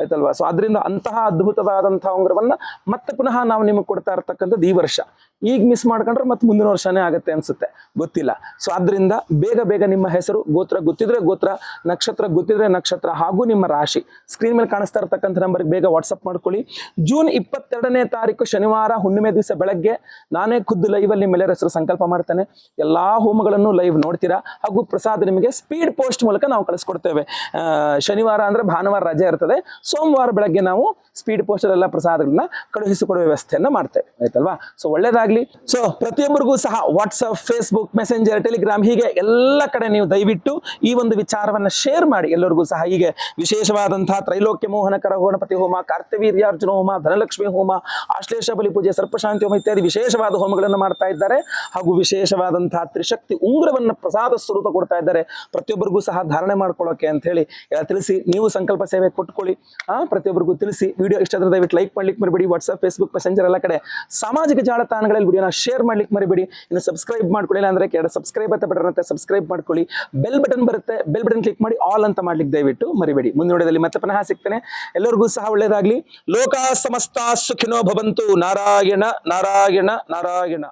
ಆಯ್ತಲ್ವಾ? ಸೊ ಅದರಿಂದ ಅಂತಹ ಅದ್ಭುತವಾದಂತಹ ಉಂಗುರವನ್ನ ಮತ್ತೆ ಪುನಃ ನಾವು ನಿಮಗೆ ಕೊಡ್ತಾ ಇರ್ತಕ್ಕಂಥದ್ದು ಈ ವರ್ಷ. ಈಗ ಮಿಸ್ ಮಾಡ್ಕೊಂಡ್ರೆ ಮತ್ತೆ ಮುಂದಿನ ವರ್ಷನೇ ಆಗುತ್ತೆ ಅನ್ಸುತ್ತೆ. ಗೊತ್ತಿಲ್ಲ. ಸೊ ಆದ್ರಿಂದ ಬೇಗ ಬೇಗ ನಿಮ್ಮ ಹೆಸರು, ಗೋತ್ರ ಗೊತ್ತಿದ್ರೆ ಗೋತ್ರ, ನಕ್ಷತ್ರ ಗೊತ್ತಿದ್ರೆ ನಕ್ಷತ್ರ ಹಾಗೂ ನಿಮ್ಮ ರಾಶಿ. ಸ್ಕ್ರೀನ್ ಮೇಲೆ ಕಾಣಿಸ್ತಾ ಇರ್ತಕ್ಕಂಥ ನಂಬರ್ಗೆ ಬೇಗ ವಾಟ್ಸಪ್ ಮಾಡ್ಕೊಳ್ಳಿ. ಜೂನ್ ಇಪ್ಪತ್ತೆರಡನೇ ತಾರೀಕು ಶನಿವಾರ ಹುಣ್ಣಿಮೆ ದಿವಸ ಬೆಳಗ್ಗೆ ನಾನೇ ಖುದ್ದು ಲೈವಲ್ಲಿ ನಿಮ್ಮೆಲ್ಲರ ಹೆಸರು ಸಂಕಲ್ಪ ಮಾಡ್ತೇನೆ. ಎಲ್ಲಾ ಹೋಮಗಳನ್ನು ಲೈವ್ ನೋಡ್ತೀರಾ ಹಾಗೂ ಪ್ರಸಾದ ನಿಮಗೆ ಸ್ಪೀಡ್ ಪೋಸ್ಟ್ ಮೂಲಕ ನಾವು ಕಳಿಸ್ಕೊಡ್ತೇವೆ. ಶನಿವಾರ ಅಂದ್ರೆ ಭಾನುವಾರ ರಜೆ ಇರ್ತದೆ. ಸೋಮವಾರ ಬೆಳಗ್ಗೆ ನಾವು ಸ್ಪೀಡ್ ಪೋಸ್ಟರ್ ಪ್ರಸಾದಗಳನ್ನ ಕಳುಹಿಸಿಕೊಡುವ ವ್ಯವಸ್ಥೆಯನ್ನು ಮಾಡ್ತೇವೆ. ಆಯ್ತಲ್ವಾ? ಸೊ ಒಳ್ಳೇದಾಗ್ಲಿ ಸೊ ಪ್ರತಿಯೊಬ್ಬರಿಗೂ ಸಹ ವಾಟ್ಸಪ್ ಫೇಸ್ಬುಕ್ ಮೆಸೆಂಜರ್ ಟೆಲಿಗ್ರಾಮ್ ಹೀಗೆ ಎಲ್ಲ ಕಡೆ ನೀವು ದಯವಿಟ್ಟು ಈ ಒಂದು ವಿಚಾರವನ್ನ ಶೇರ್ ಮಾಡಿ. ಎಲ್ಲರಿಗೂ ಸಹ ಹೀಗೆ ವಿಶೇಷವಾದಂತಹ ತ್ರೈಲೋಕ್ಯ ಮೋಹನಕರ ಗಣಪತಿ ಹೋಮ ಕಾರ್ತವೀರ್ಯಾರ್ಜುನ ಹೋಮ, ಧನಲಕ್ಷ್ಮಿ ಹೋಮ, ಆಶ್ಲೇಷ ಬಲಿ ಪೂಜೆ ಸರ್ಪಶಾಂತಿ ಹೋಮ ಇತ್ಯಾದಿ ವಿಶೇಷವಾದ ಹೋಮಗಳನ್ನು ಮಾಡ್ತಾ ಇದ್ದಾರೆ. ಹಾಗೂ ವಿಶೇಷವಾದಂತಹ ತ್ರಿಶಕ್ತಿ ಉಂಗ್ರವನ್ನು ಪ್ರಸಾದ ಸ್ವರೂಪ ಕೊಡ್ತಾ ಇದ್ದಾರೆ. ಪ್ರತಿಯೊಬ್ಬರಿಗೂ ಸಹ ಧಾರಣೆ ಮಾಡ್ಕೊಳ್ಳೋಕೆ ಅಂತ ಹೇಳಿ ತಿಳಿಸಿ, ನೀವು ಸಂಕಲ್ಪ ಸೇವೆ ಕೊಟ್ಕೊಳ್ಳಿ. ಆ, ಪ್ರತಿಯೊಬ್ಬರಿಗೂ ತಿಳಿಸಿ ವಿಡಿಯೋ ಇಷ್ಟ ದಯವಿಟ್ಟು ಲೈಕ್ ಮಾಡ್ಲಿಕ್ಕೆ ಮರಿಬೇಡಿ. ವಾಟ್ಸಪ್ ಫೇಸ್ಬುಕ್ ಮೆಸೆಂಜರ್ ಎಲ್ಲ ಕಡೆ ಸಾಮಾಜಿಕ ಜಾಲತಾಣಗಳಲ್ಲಿ ವಿಡಿಯೋನ ಶೇರ್ ಮಾಡ್ಲಿಕ್ಕೆ ಮರಿಬೇಡಿ. ಇನ್ನು ಸಬ್ಸ್ಕ್ರೈಬ್ ಮಾಡ್ಕೊಳ್ಳಿಲ್ಲ ಅಂದ್ರೆ ಕೆಳ ಸಬ್ಸ್ಕ್ರೈಬ್ ಅಂತ ಬಟನ್ ಅಂತ ಸಬ್ಸ್ಕ್ರೈಬ್ ಮಾಡ್ಕೊಳ್ಳಿ. ಬೆಲ್ ಬಟನ್ ಬರುತ್ತೆ ಬೆಲ್ ಬಟನ್ ಕ್ಲಿಕ್ ಮಾಡಿ ಆಲ್ ಅಂತ ಮಾಡ್ಲಿಕ್ಕೆ ದಯವಿಟ್ಟು ಮರಿಬೇಡಿ. ಮುಂದಿನ ಮತ್ತೆ ಪುನಃ ಸಿಗ್ತೇನೆ. ಎಲ್ಲರಿಗೂ ಸಹ ಒಳ್ಳೇದಾಗ್ಲಿ. ಲೋಕ ಸಮಸ್ತ ಸುಖಿನೋ ಭವಂತು. ನಾರಾಯಣ ನಾರಾಯಣ ನಾರಾಯಣ.